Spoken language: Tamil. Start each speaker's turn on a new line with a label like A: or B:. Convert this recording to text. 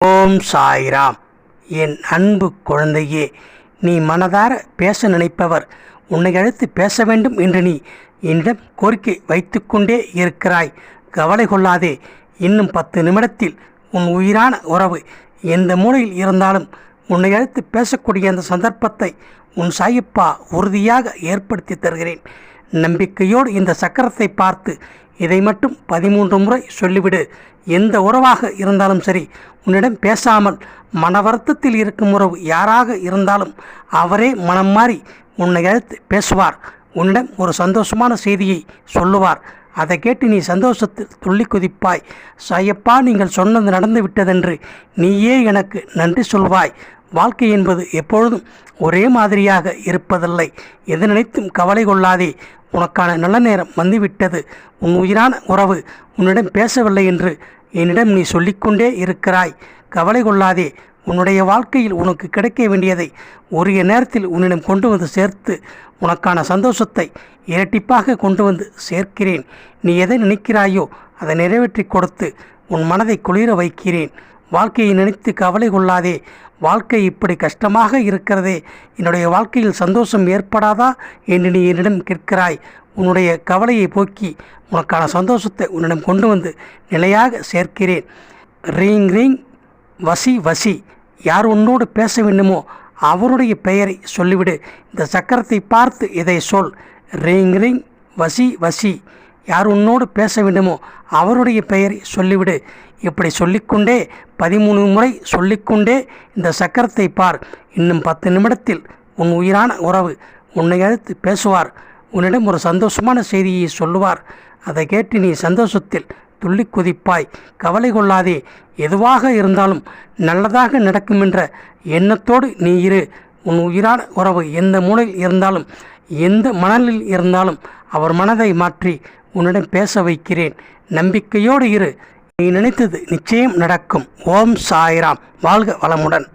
A: ஓம் சாய்ராம். என் அன்பு குழந்தையே நீ மனதார பேச நினைப்பவர் உன்னை அழைத்து பேச வேண்டும் என்று நீ என்னிடம் கோரிக்கை வைத்துக்கொண்டே இருக்கிறாய். கவலை கொள்ளாதே இன்னும் பத்து நிமிடத்தில் உன் உயிரான உறவு எந்த மூலையில் இருந்தாலும் உன்னை அழைத்து பேசக்கூடிய அந்த சந்தர்ப்பத்தை உன் சாயப்பா உறுதியாக ஏற்படுத்தி தருகிறேன். நம்பிக்கையோடு இந்த சக்கரத்தை பார்த்து இதை மட்டும் பதிமூன்று முறை சொல்லிவிடு. எந்த உறவாக இருந்தாலும் சரி உன்னிடம் பேசாமல் மன வருத்தத்தில் இருக்கும் உறவு யாராக இருந்தாலும் அவரே மனம் மாறி உன்னை அழைத்து பேசுவார். உன்னிடம் ஒரு சந்தோஷமான செய்தியை சொல்லுவார். அதை கேட்டு நீ சந்தோஷத்தில் துள்ளி குதிப்பாய். சாயப்பா நீங்கள் சொன்னது நடந்து விட்டதென்று நீயே எனக்கு நன்றி சொல்வாய். வாழ்க்கை என்பது எப்பொழுதும் ஒரே மாதிரியாக இருப்பதில்லை. எது நினைத்தும் கவலை கொள்ளாதே. உனக்கான நல்ல நேரம் வந்துவிட்டது. உன் உயிரான உறவு உன்னிடம் பேசவில்லை என்று என்னிடம் நீ சொல்லிக்கொண்டே இருக்கிறாய். கவலை கொள்ளாதே. உன்னுடைய வாழ்க்கையில் உனக்கு கிடைக்க வேண்டியதை உரிய நேரத்தில் உன்னிடம் கொண்டு வந்து சேர்த்து உனக்கான சந்தோஷத்தை இரட்டிப்பாக கொண்டு வந்து சேர்க்கிறேன். நீ எதை நினைக்கிறாயோ அதை நிறைவேற்றி கொடுத்து உன் மனதை குளிர வைக்கிறேன். வாழ்க்கையை நினைத்து கவலை கொள்ளாதே. வாழ்க்கை இப்படி கஷ்டமாக இருக்கிறதே. என்னுடைய வாழ்க்கையில் சந்தோஷம் ஏற்படாதா என்று நீ என்னிடம் கேட்கிறாய். உன்னுடைய கவலையை போக்கி உனக்கான சந்தோஷத்தை உன்னிடம் கொண்டு வந்து நிலையாக சேர்க்கிறேன். ரீங் ரீங் வசி வசி. யார் உன்னோடு பேச வேண்டுமோ அவருடைய பெயரை சொல்லிவிடு. இந்த சக்கரத்தை பார்த்து இதை சொல். ரீங் ரீங் வசி வசி. யார் உன்னோடு பேச வேண்டுமோ அவருடைய பெயரை சொல்லிவிடு. இப்படி சொல்லிக்கொண்டே பதிமூணு முறை சொல்லிக்கொண்டே இந்த சக்கரத்தை பார். இன்னும் பத்து நிமிடத்தில் உன் உயிரான உறவு உன்னை அழைத்து பேசுவார். உன்னிடம் ஒரு சந்தோஷமான செய்தியை சொல்லுவார். அதை கேட்டு நீ சந்தோஷத்தில் துள்ளி குதிப்பாய். கவலை கொள்ளாதே. எதுவாக இருந்தாலும் நல்லதாக நடக்கும் என்ற எண்ணத்தோடு நீ இரு. உன் உயிரான உறவு எந்த மூலையில் இருந்தாலும் எந்த மணலில் இருந்தாலும் அவர் மனதை மாற்றி உன்னிடம் பேச வைக்கிறேன். நம்பிக்கையோடு இரு. நீ நினைத்தது நிச்சயம் நடக்கும். ஓம் சாய்ராம். வாழ்க வளமுடன்.